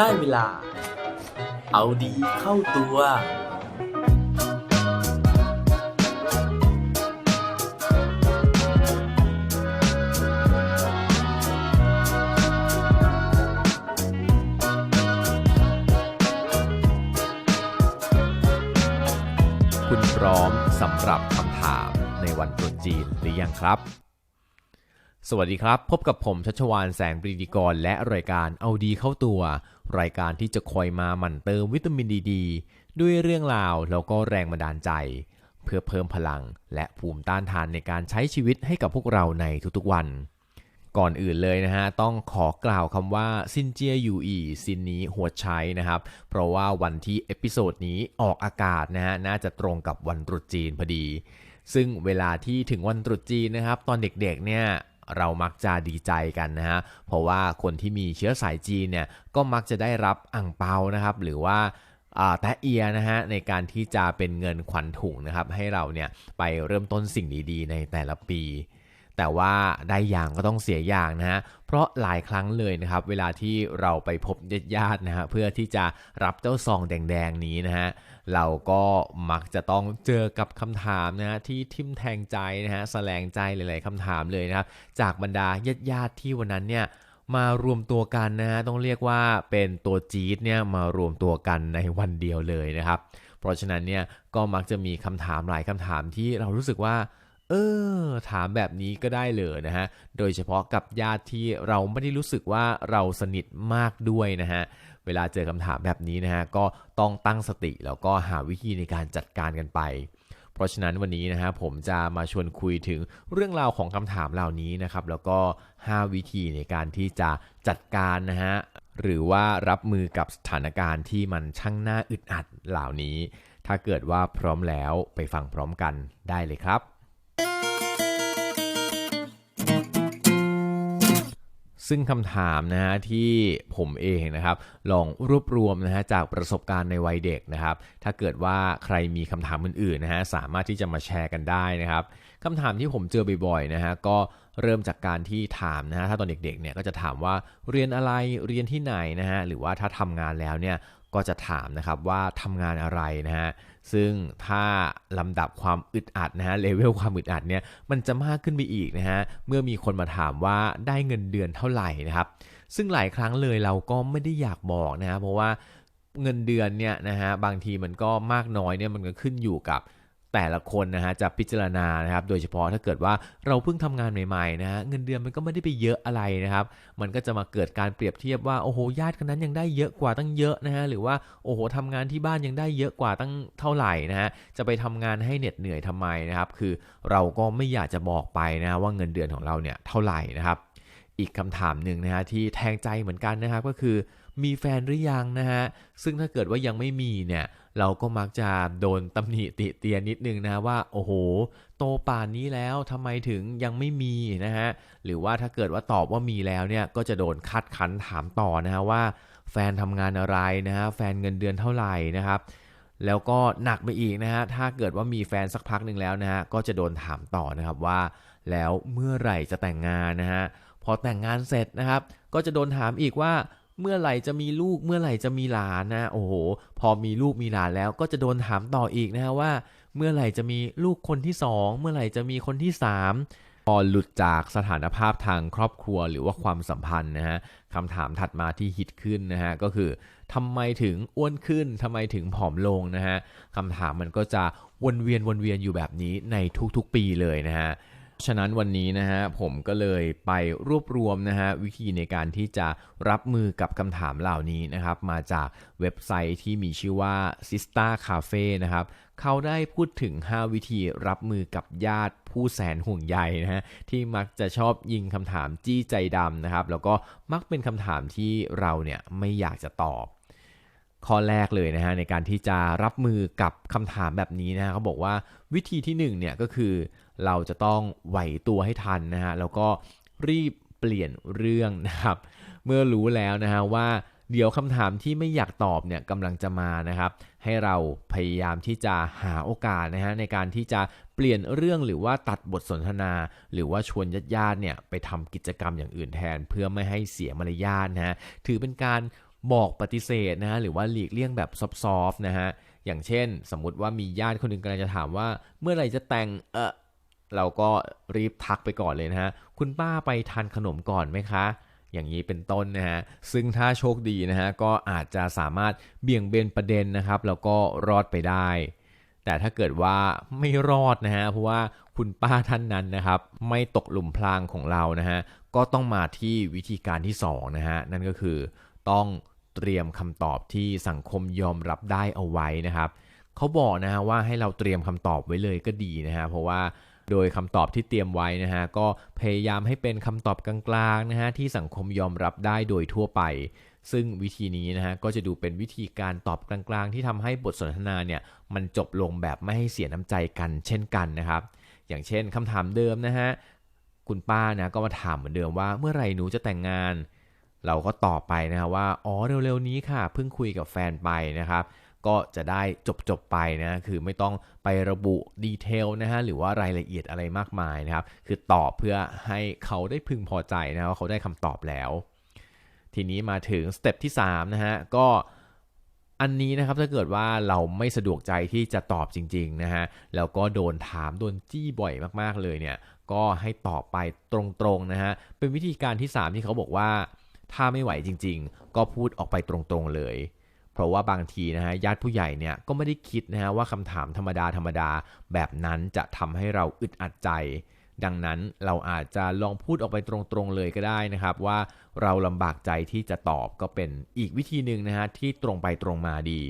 ได้เวลา เอาดีเข้าตัว คุณพร้อมสำหรับคำถามในวันตรุษจีนหรือยังครับสวัสดีครับ พบกับผมชัชวานแสงปรีดีกร และรายการเอาดีเข้าตัว รายการที่จะคอยมาหมั่นเติมวิตามินดีดด้วยเรื่องราวแล้วก็แรงบันดาลใจ เพื่อเพิ่มพลังและภูมิต้านทานในการใช้ชีวิตให้กับพวกเราในทุกๆวัน ก่อนอื่นเลยนะฮะต้องขอกล่าวคำว่าซินเจียยูอีซินนี้หัวใช้นะครับ เพราะว่าวันที่เอพิโซดนี้ออกอากาศนะฮะน่าจะตรงกับวันตรุษจีนพอดีซึ่งเวลาที่ถึงวันตรุษจีนนะครับ ตอนเด็กๆเนี่ย เรามักจะดีใจกันนะฮะ เพราะว่าคนที่มีเชื้อสายจีนเนี่ยก็มักจะได้รับอ่างเปานะครับ หรือว่าอ่าแตะเอียนะฮะในการที่จะเป็นเงินขวัญถุงนะครับ ให้เราเนี่ยไปเริ่มต้นสิ่งดีๆ ในแต่ละปี แต่ว่าได้อย่างก็ต้องเสียอย่างนะฮะเพราะหลายครั้งเลยนะครับเวลาที่เราไปพบญาติๆนะฮะเพื่อที่จะรับเจ้าซองแดงๆนี้นะฮะเราก็มักจะต้องเจอกับคำถามนะฮะที่ทิมแทงใจนะฮะแสลงใจหลาย ๆคำถามเลยนะครับจากบรรดาญาติๆที่วันนั้นเนี่ยมารวมตัวกันนะฮะต้องเรียกว่าเป็นตัวจี๊ดเนี่ยมารวมตัวกันในวันเดียวเลยนะครับ เพราะฉะนั้นเนี่ยก็มักจะมีคำถามหลายคำถามที่เรารู้สึกว่า เออ ถามแบบนี้ก็ได้เลยนะฮะ โดยเฉพาะกับญาติที่เราไม่ได้รู้สึกว่าเราสนิทมากด้วยนะฮะ เวลาเจอคำถามแบบนี้นะฮะ ก็ต้องตั้งสติแล้วก็หาวิธีในการจัดการกันไป เพราะฉะนั้นวันนี้นะฮะผมจะมาชวนคุยถึงเรื่องราวของคำถามเหล่านี้นะครับ แล้วก็ 5 วิธีในการที่จะจัดการนะฮะ หรือว่ารับมือกับสถานการณ์ที่มันช่างน่าอึดอัดเหล่านี้ ถ้าเกิดว่าพร้อมแล้วไปฟังพร้อมกันได้เลยครับ ซึ่งคำถามนะฮะที่ผมเองนะครับลองรวบรวมนะฮะจากประสบการณ์ในวัยเด็กนะครับ ถ้าเกิดว่าใครมีคำถามอื่นๆนะฮะสามารถที่จะมาแชร์กันได้นะครับคำถามที่ผมเจอบ่อยๆนะฮะก็เริ่มจากการที่ถามนะฮะถ้าตอนเด็กๆเนี่ยก็จะถามว่าเรียนอะไรเรียนที่ไหนนะฮะหรือว่าถ้าทำงานแล้วเนี่ยก็จะถามนะครับว่าทำงานอะไรนะฮะ ซึ่งถ้าลำดับความอึดอัดนะฮะเลเวลความอึดอัดเนี่ยมันจะมากขึ้นไปอีกนะฮะเมื่อมีคนมาถามว่าได้เงินเดือนเท่าไหร่นะครับ ซึ่งหลายครั้งเลยเราก็ไม่ได้อยากบอกนะฮะเพราะว่าเงินเดือนเนี่ยนะฮะบางทีมันก็มากน้อยเนี่ยมันก็ขึ้นอยู่กับ แต่ละคนนะฮะจะพิจารณานะครับโดยเฉพาะถ้าเกิดว่าเราเพิ่งทำงานใหม่ๆนะฮะเงินเดือนมันก็ไม่ได้ไปเยอะอะไรนะครับมันก็จะมาเกิดการเปรียบเทียบว่าโอ้โหญาติคนนั้นยังได้เยอะกว่าตั้งเยอะนะฮะหรือว่าโอ้โหทำงานที่บ้านยังได้เยอะกว่าตั้งเท่าไหร่นะฮะจะไปทำงานให้เหน็ดเหนื่อยทำไมนะครับคือเราก็ไม่อยากจะบอกไปนะฮะว่าเงินเดือนของเราเนี่ยเท่าไหร่นะครับอีกคำถามหนึ่งนะฮะที่แทงใจเหมือนกันนะครับก็คือมีแฟนหรือยังนะฮะซึ่งถ้าเกิดว่ายังไม่มีเนี่ย เราก็มักจะโดนตำหนิติเตียนนิดนึงนะว่าโอ้โห โตป่านนี้แล้วทำไมถึงยังไม่มีนะฮะหรือว่าถ้าเกิดว่าตอบว่ามีแล้วเนี่ยก็จะโดนคัดคันถามต่อนะฮะว่า แฟนทำงานอะไรนะฮะแฟนเงินเดือนเท่าไหร่นะครับแล้วก็หนักไปอีกนะฮะ ถ้าเกิดว่ามีแฟนสักพักหนึ่งแล้วนะฮะ ก็จะโดนถามต่อนะครับว่า แล้วเมื่อไหร่จะแต่งงานนะฮะ พอแต่งงานเสร็จนะครับ ก็จะโดนถามอีกว่า เมื่อไหร่จะมีลูกเมื่อไหร่จะมีหลานนะ โอ้โห พอมีลูกมีหลานแล้วก็จะโดนถามต่ออีกนะฮะว่า เมื่อไหร่จะมีลูกคนที่สองเมื่อไหร่จะมีคนที่สามพอหลุดจากสถานภาพทางครอบครัวหรือว่าความสัมพันธ์นะฮะคำถามถัดมาที่ฮิตขึ้นนะฮะก็คือทำไมถึงอ้วนขึ้นทำไมถึงผอมลงนะฮะคำถามมันก็จะวนเวียนวนเวียนอยู่แบบนี้ในทุกๆปีเลยนะฮะ ฉะนั้นวันนี้นะฮะผมก็เลยไปรวบรวมนะฮะวิธีในการที่จะรับมือกับคำถามเหล่านี้นะครับ มาจากเว็บไซต์ที่มีชื่อว่า Sista Cafe นะครับเขาได้พูดถึง 5 วิธีรับมือกับญาติผู้แสนห่วงใยนะฮะที่มักจะชอบยิงคำถามจี้ใจดำนะครับ แล้วก็มักเป็นคำถามที่เราเนี่ยไม่อยากจะตอบ ข้อแรกเลยนะฮะในการที่จะรับมือกับคำถามแบบนี้นะฮะเขาบอกว่าวิธีที่1เนี่ยก็คือเราจะต้องไหวตัวให้ทันนะฮะแล้วก็รีบเปลี่ยนเรื่องนะครับเมื่อรู้แล้วนะฮะว่าเดี๋ยวคำถามที่ไม่อยากตอบเนี่ยกำลังจะมานะครับ ให้เราพยายามที่จะหาโอกาสนะฮะในการที่จะเปลี่ยนเรื่องหรือว่าตัดบทสนทนา หรือว่าชวนญาติๆเนี่ยไปทำกิจกรรมอย่างอื่นแทน เพื่อไม่ให้เสียมารยาทนะฮะถือเป็นการ บอกปฏิเสธนะฮะหรือว่าหลีกเลี่ยงแบบซอฟต์ๆนะฮะอย่างเช่น สมมุติว่ามีญาติคนหนึ่งกำลังจะถามว่า เมื่อไหร่จะแต่งเออเราก็รีบทักไปก่อนเลยนะฮะคุณป้าไปทานขนมก่อนไหมคะ อย่างนี้เป็นต้นนะฮะซึ่งถ้าโชคดีนะฮะก็อาจจะสามารถเบี่ยงเบนประเด็นนะครับ แล้วก็รอดไปได้ แต่ถ้าเกิดว่าไม่รอดนะฮะเพราะว่าคุณป้าท่านนั้นนะครับ ไม่ตกหลุมพรางของเรานะฮะก็ต้องมาที่วิธีการที่สองนะฮะนั่นก็คือต้อง เตรียมคำตอบที่สังคมยอมรับได้เอาไว้นะครับเขาบอกนะฮะว่าให้เราเตรียมคำตอบไว้เลยก็ดีนะฮะเพราะว่าโดยคำตอบที่เตรียมไว้นะฮะก็พยายามให้เป็นคำตอบกลางๆนะฮะที่สังคมยอมรับได้โดยทั่วไป ซึ่งวิธีนี้นะฮะก็จะดูเป็นวิธีการตอบกลางๆ ที่ทำให้บทสนทนาเนี่ยมันจบลงแบบไม่ให้เสียน้ำใจกันเช่นกันนะครับ อย่างเช่นคำถามเดิมนะฮะคุณป้านะก็มาถามเหมือนเดิมว่าเมื่อไหร่หนูจะแต่งงาน เราก็ตอบไปนะฮะว่า อ๋อเร็วๆนี้ค่ะ เพิ่งคุยกับแฟนไปนะครับ ก็จะได้จบๆไปนะ คือไม่ต้องไประบุดีเทลนะฮะ หรือว่ารายละเอียดอะไรมากมายนะครับ คือตอบเพื่อให้เขาได้พึงพอใจนะว่าเขาได้คำตอบแล้ว ทีนี้มาถึงสเต็ปที่3นะฮะ ก็อันนี้นะครับถ้าเกิดว่าเราไม่สะดวกใจที่จะตอบจริงๆนะฮะแล้วก็โดนถามโดนจี้บ่อยมากๆเลยเนี่ยก็ให้ตอบไปตรงๆนะฮะเป็นวิธีการที่ 3 ที่เขาบอกว่า ถ้าไม่ไหวจริง ๆ ก็พูดออกไปตรงๆเลย เพราะว่าบางทีนะฮะญาติผู้ใหญ่เนี่ยก็ไม่ได้คิดนะฮะว่าคำถามธรรมดาธรรมดาแบบนั้นจะทำให้เราอึดอัดใจ ดังนั้นเราอาจจะลองพูดออกไปตรงๆเลยก็ได้นะครับว่าเราลำบากใจที่จะตอบก็เป็นอีกวิธีหนึ่งนะฮะที่ตรงไปตรงมาดี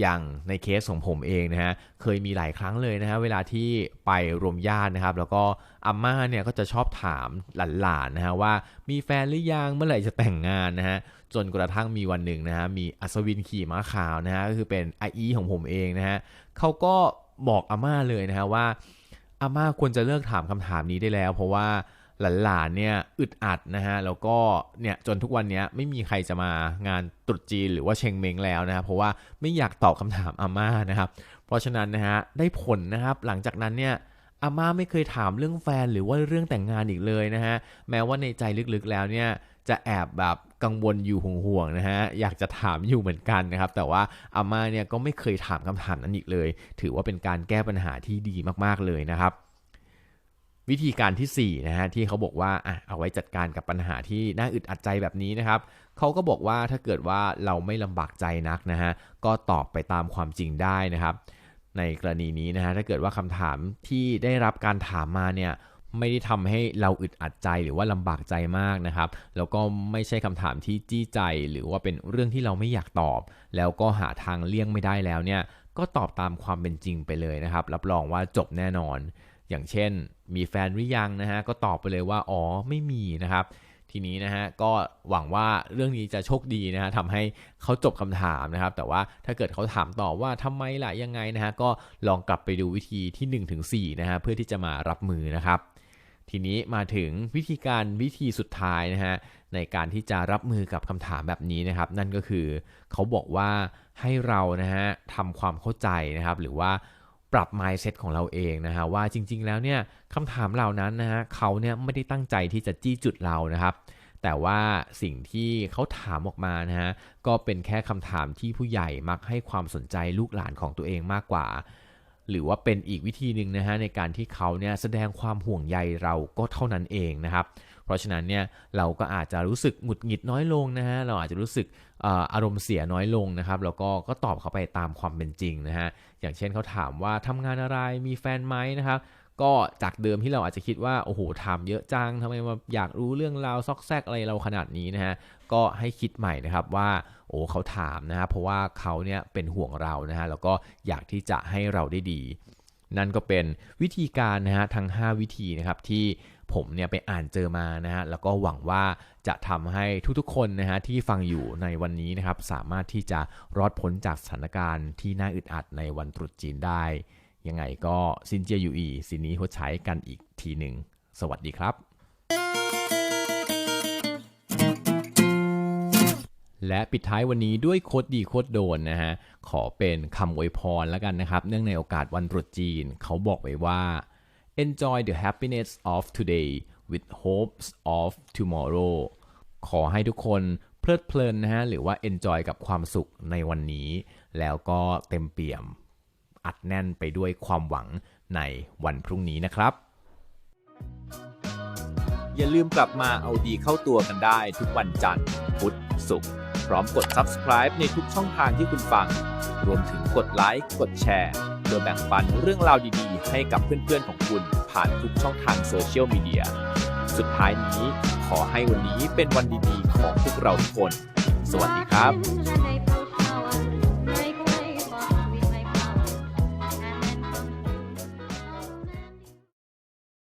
อย่างในเคสของผมเองนะฮะเคยมีหลายครั้งเลยนะฮะเวลาที่ไปรวมญาตินะครับ แล้วก็อาม่าเนี่ยก็จะชอบถามหลานๆนะฮะว่ามีแฟนหรือยังเมื่อไหร่จะแต่งงานนะฮะจนกระทั่งมีวันหนึ่งนะฮะมีอัศวินขี่ม้าขาวนะฮะก็คือเป็นไออีของผมเองนะฮะเขาก็บอกอาม่าเลยนะฮะว่าอาม่าควรจะเลิกถามคำถามนี้ได้แล้ว เพราะว่า หลานๆเนี่ยอึดอัดนะฮะแล้วก็เนี่ยจนทุกวันนี้ไม่มีใครจะมางานตรุษจีนหรือว่าเชงเม้งแล้วนะครับเพราะว่าไม่อยากตอบคำถามอาม่านะครับเพราะฉะนั้นนะฮะได้ผลนะครับหลังจากนั้นเนี่ยอาม่าไม่เคยถามเรื่องแฟนหรือว่าเรื่องแต่งงานอีกเลยนะฮะแม้ว่าในใจลึกๆแล้วเนี่ยจะแอบแบบกังวลอยู่ห่วงๆนะฮะอยากจะถามอยู่เหมือนกันนะครับ แต่ว่าอาม่าเนี่ยก็ไม่เคยถามคำถามนั้นอีกเลย ถือว่าเป็นการแก้ปัญหาที่ดีมากๆเลยนะครับ วิธีการที่4นะฮะที่เขาบอกว่าอะเอาไว้จัดการกับปัญหาที่น่าอึดอัดใจแบบนี้นะครับเขาก็บอกว่าถ้าเกิดว่าเราไม่ลำบากใจนักนะฮะก็ตอบไปตามความจริงได้นะครับ ในกรณีนี้นะฮะถ้าเกิดว่าคำถามที่ได้รับการถามมาเนี่ยไม่ได้ทำให้เราอึดอัดใจหรือว่าลำบากใจมากนะครับ แล้วก็ไม่ใช่คำถามที่จี้ใจ หรือว่าเป็นเรื่องที่เราไม่อยากตอบ แล้วก็หาทางเลี่ยงไม่ได้แล้วเนี่ยก็ตอบตามความเป็นจริงไปเลยนะครับ รับรองว่าจบแน่นอน อย่างเช่น มีแฟนหรือยังนะฮะก็ตอบไปเลยว่าอ๋อไม่มีนะครับ ทีนี้นะฮะก็หวังว่าเรื่องนี้จะโชคดีนะฮะทำให้เขาจบคำถามนะครับ แต่ว่าถ้าเกิดเขาถามต่อว่าทำไมล่ะยังไงนะฮะก็ลองกลับไปดูวิธีที่ 1-4ถึงนะฮะเพื่อที่จะมารับมือนะครับทีนี้มาถึงวิธีการวิธีสุดท้ายนะฮะในการที่จะรับมือกับคำถามแบบนี้นะครับ นั่นก็คือเขาบอกว่าให้เรานะฮะทำความเข้าใจนะครับ หรือว่า ปรับ mindset ของเราเองนะฮะว่าจริง ๆ แล้วเนี่ยคำถามเหล่านั้นนะฮะเขาเนี่ยไม่ได้ตั้งใจที่จะจี้จุดเรานะครับ แต่ว่าสิ่งที่เขาถามออกมานะฮะก็เป็นแค่คำถามที่ผู้ใหญ่มักให้ความสนใจลูกหลานของตัวเองมากกว่า หรือว่าเป็นอีกวิธีหนึ่งนะฮะในการที่เขาเนี่ยแสดงความห่วงใยเราก็เท่านั้นเองนะครับ เพราะฉะนั้นเนี่ยเราก็อาจจะรู้สึกหงุดหงิดน้อยลงนะฮะเราอาจจะรู้สึกอารมณ์เสียน้อยลงนะครับแล้วก็ก็ตอบเขาไปตามความเป็นจริงนะฮะอย่างเช่นเขาถามว่าทำงานอะไรมีแฟนไหมนะครับก็จากเดิมที่เราอาจจะคิดว่าโอ้โหถามเยอะจังทำไมมาอยากรู้เรื่องราวซอกแซกอะไรเราขนาดนี้นะฮะก็ให้คิดใหม่นะครับว่าโอ้เขาถามนะครับเพราะว่าเขาเนี่ยเป็นห่วงเรานะฮะแล้วก็อยากที่จะให้เราได้ดี นั่นก็เป็นวิธีการนะฮะทั้ง 5 วิธีนะครับที่ผมเนี่ยไปอ่านเจอมานะฮะแล้วก็หวังว่าจะทำให้ทุกๆคนนะฮะที่ฟังอยู่ในวันนี้นะครับ สามารถที่จะรอดพ้นจากสถานการณ์ที่น่าอึดอัดในวันตรุษจีนได้ ยังไงก็ซินเจียยูอีสินนี้หดใช้กันอีกทีหนึ่ง สวัสดีครับ และปิดท้ายวันนี้ด้วยโคดดีโคดโดนนะฮะ ขอเป็นคำอวยพรแล้วกันนะครับ เนื่องในโอกาสวันตรุษจีน เขาบอกไว้ว่า enjoy the happiness of today with hopes of tomorrow ขอให้ทุกคนเพลิดเพลินนะฮะ หรือว่า enjoy กับความสุขในวันนี้ แล้วก็เต็มเปี่ยม อัดแน่นไปด้วยความหวังในวันพรุ่งนี้นะครับ อย่าลืมกลับมาเอาดีเข้าตัวกันได้ทุกวันจันทร์พุธศุกร์ พร้อมกด subscribe ในทุกช่องทางที่คุณฟัง รวมถึงกดไลค์ กดแชร์เพื่อแบ่งปันเรื่องราวดีๆ ให้กับเพื่อนๆของคุณผ่านทุกช่องทางโซเชียลมีเดีย สุดท้ายนี้ขอให้วันนี้เป็นวันดีๆ ของพวกเราทุกคน สวัสดีครับ